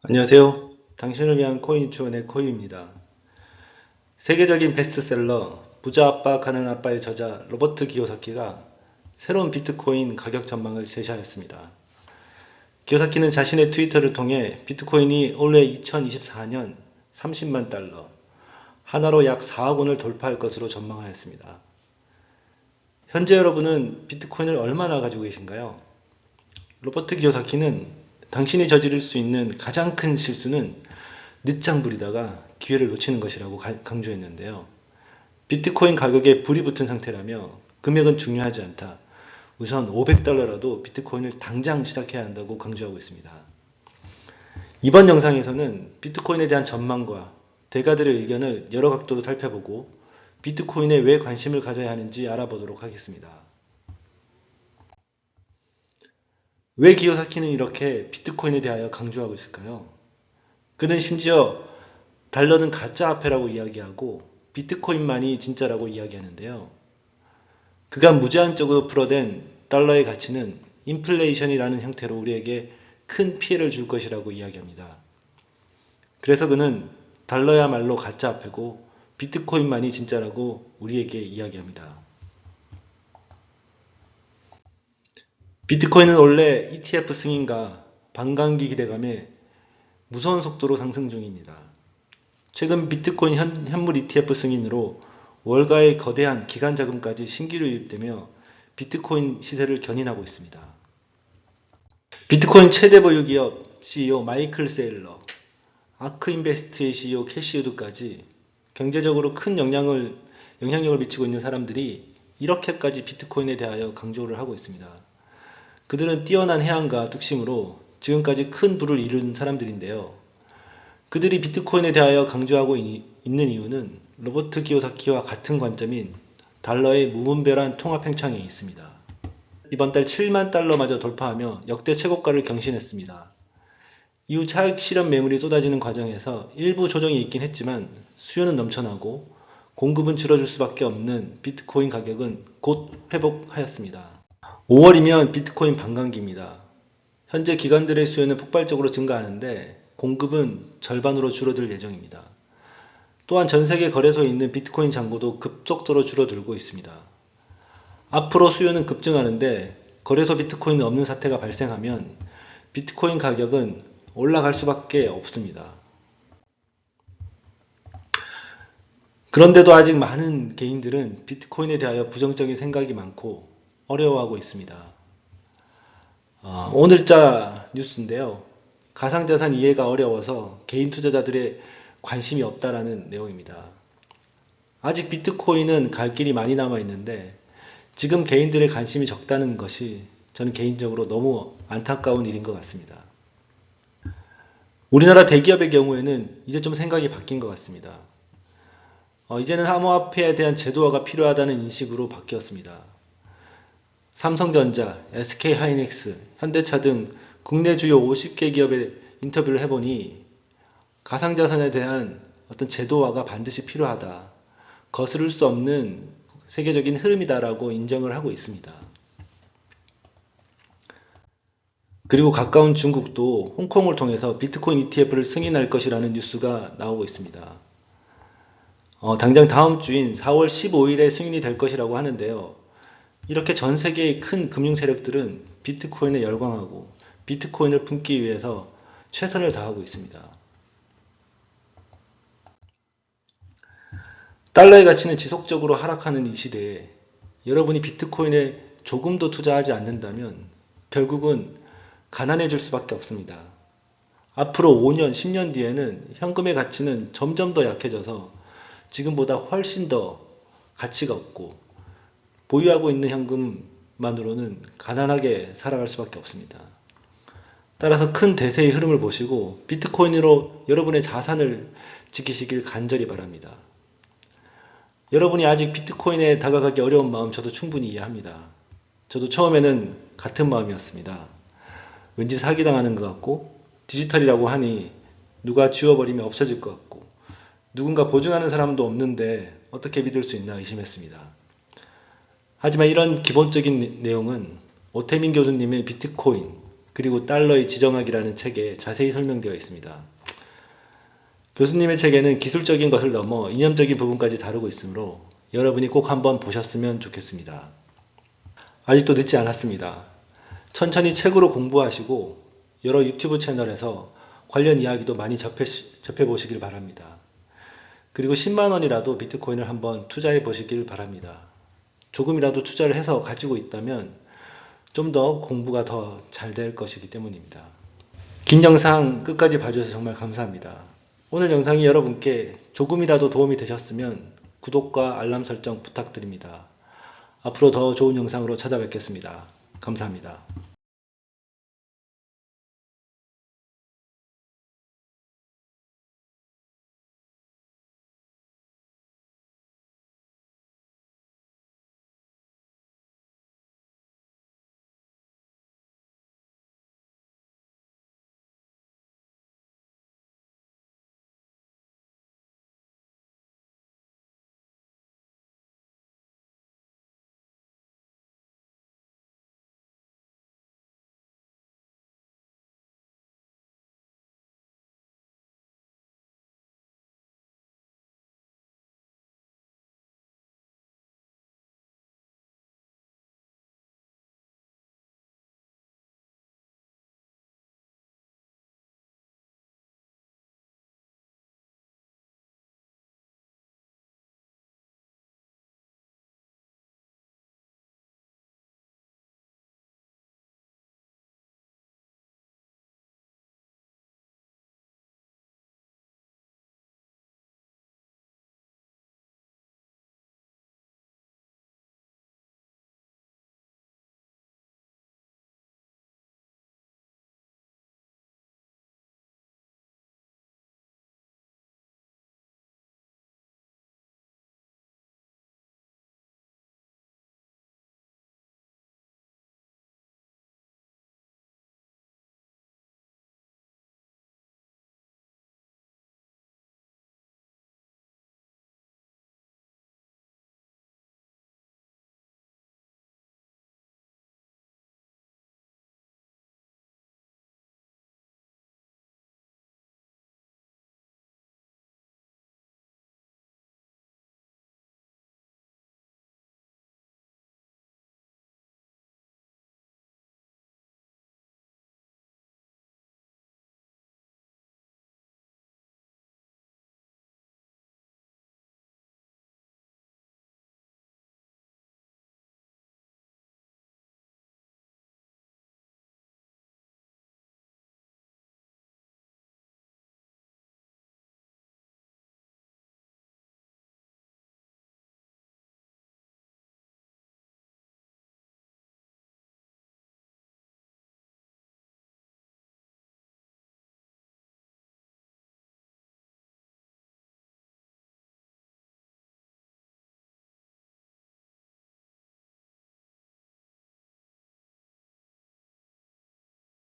안녕하세요. 당신을 위한 코인 유치원의 코이입니다. 세계적인 베스트셀러 부자 아빠 가는 아빠의 저자 로버트 기요사키가 새로운 비트코인 가격 전망을 제시하였습니다. 기요사키는 자신의 트위터를 통해 비트코인이 올해 2024년 30만 달러, 하나로 약 4억 원을 돌파할 것으로 전망하였습니다. 현재 여러분은 비트코인을 얼마나 가지고 계신가요? 로버트 기요사키는 당신이 저지를 수 있는 가장 큰 실수는 늦장 부리다가 기회를 놓치는 것이라고 가- 강조했는데요. 비트코인 가격에 불이 붙은 상태라며 금액은 중요하지 않다. 우선 500달러라도 비트코인을 당장 시작해야 한다고 강조하고 있습니다. 이번 영상에서는 비트코인에 대한 전망과 대가들의 의견을 여러 각도로 살펴보고 비트코인에 왜 관심을 가져야 하는지 알아보도록 하겠습니다. 왜 기요사키는 이렇게 비트코인에 대하여 강조하고 있을까요? 그는 심지어 달러는 가짜 화폐라고 이야기하고 비트코인만이 진짜라고 이야기하는데요. 그가 무제한적으로 풀어댄 달러의 가치는 인플레이션이라는 형태로 우리에게 큰 피해를 줄 것이라고 이야기합니다. 그래서 그는 달러야말로 가짜 화폐고 비트코인만이 진짜라고 우리에게 이야기합니다. 비트코인은 원래 ETF 승인과 반감기 기대감에 무서운 속도로 상승 중입니다. 최근 비트코인 현, 현물 ETF 승인으로 월가의 거대한 기간 자금까지 신규로 유입되며 비트코인 시세를 견인하고 있습니다. 비트코인 최대 보유 기업 CEO 마이클 세일러, 아크 인베스트의 CEO 캐시 우드까지 경제적으로 큰 영향을, 영향력을 미치고 있는 사람들이 이렇게까지 비트코인에 대하여 강조를 하고 있습니다. 그들은 뛰어난 해안과 뚝심으로 지금까지 큰 부를 이룬 사람들인데요. 그들이 비트코인에 대하여 강조하고 이- 있는 이유는 로버트 기요사키와 같은 관점인 달러의 무분별한 통합 팽창에 있습니다. 이번 달 7만 달러마저 돌파하며 역대 최고가를 경신했습니다. 이후 차익 실현 매물이 쏟아지는 과정에서 일부 조정이 있긴 했지만 수요는 넘쳐나고 공급은 줄어들 수밖에 없는 비트코인 가격은 곧 회복하였습니다. 5월이면 비트코인 반감기입니다. 현재 기관들의 수요는 폭발적으로 증가하는데 공급은 절반으로 줄어들 예정입니다. 또한 전 세계 거래소에 있는 비트코인 잔고도 급속도로 줄어들고 있습니다. 앞으로 수요는 급증하는데 거래소 비트코인이 없는 사태가 발생하면 비트코인 가격은 올라갈 수밖에 없습니다. 그런데도 아직 많은 개인들은 비트코인에 대하여 부정적인 생각이 많고 어려워하고 있습니다. 어, 오늘자 뉴스인데요. 가상자산 이해가 어려워서 개인 투자자들의 관심이 없다라는 내용입니다. 아직 비트코인은 갈 길이 많이 남아 있는데 지금 개인들의 관심이 적다는 것이 저는 개인적으로 너무 안타까운 일인 것 같습니다. 우리나라 대기업의 경우에는 이제 좀 생각이 바뀐 것 같습니다. 어, 이제는 암호화폐에 대한 제도화가 필요하다는 인식으로 바뀌었습니다. 삼성전자, SK하이닉스, 현대차 등 국내 주요 50개 기업에 인터뷰를 해보니 가상자산에 대한 어떤 제도화가 반드시 필요하다. 거스를 수 없는 세계적인 흐름이다라고 인정을 하고 있습니다. 그리고 가까운 중국도 홍콩을 통해서 비트코인 ETF를 승인할 것이라는 뉴스가 나오고 있습니다. 어, 당장 다음 주인 4월 15일에 승인이 될 것이라고 하는데요. 이렇게 전 세계의 큰 금융 세력들은 비트코인에 열광하고 비트코인을 품기 위해서 최선을 다하고 있습니다. 달러의 가치는 지속적으로 하락하는 이 시대에 여러분이 비트코인에 조금도 투자하지 않는다면 결국은 가난해질 수밖에 없습니다. 앞으로 5년, 10년 뒤에는 현금의 가치는 점점 더 약해져서 지금보다 훨씬 더 가치가 없고 보유하고 있는 현금만으로는 가난하게 살아갈 수밖에 없습니다. 따라서 큰 대세의 흐름을 보시고 비트코인으로 여러분의 자산을 지키시길 간절히 바랍니다. 여러분이 아직 비트코인에 다가가기 어려운 마음 저도 충분히 이해합니다. 저도 처음에는 같은 마음이었습니다. 왠지 사기당하는 것 같고 디지털이라고 하니 누가 지워버리면 없어질 것 같고 누군가 보증하는 사람도 없는데 어떻게 믿을 수 있나 의심했습니다. 하지만 이런 기본적인 내용은 오태민 교수님의 비트코인 그리고 달러의 지정학이라는 책에 자세히 설명되어 있습니다. 교수님의 책에는 기술적인 것을 넘어 이념적인 부분까지 다루고 있으므로 여러분이 꼭 한번 보셨으면 좋겠습니다. 아직도 늦지 않았습니다. 천천히 책으로 공부하시고 여러 유튜브 채널에서 관련 이야기도 많이 접해, 접해 보시길 바랍니다. 그리고 10만 원이라도 비트코인을 한번 투자해 보시길 바랍니다. 조금이라도 투자를 해서 가지고 있다면 좀 더 공부가 더 잘 될 것이기 때문입니다. 긴 영상 끝까지 봐주셔서 정말 감사합니다. 오늘 영상이 여러분께 조금이라도 도움이 되셨으면 구독과 알람 설정 부탁드립니다. 앞으로 더 좋은 영상으로 찾아뵙겠습니다. 감사합니다.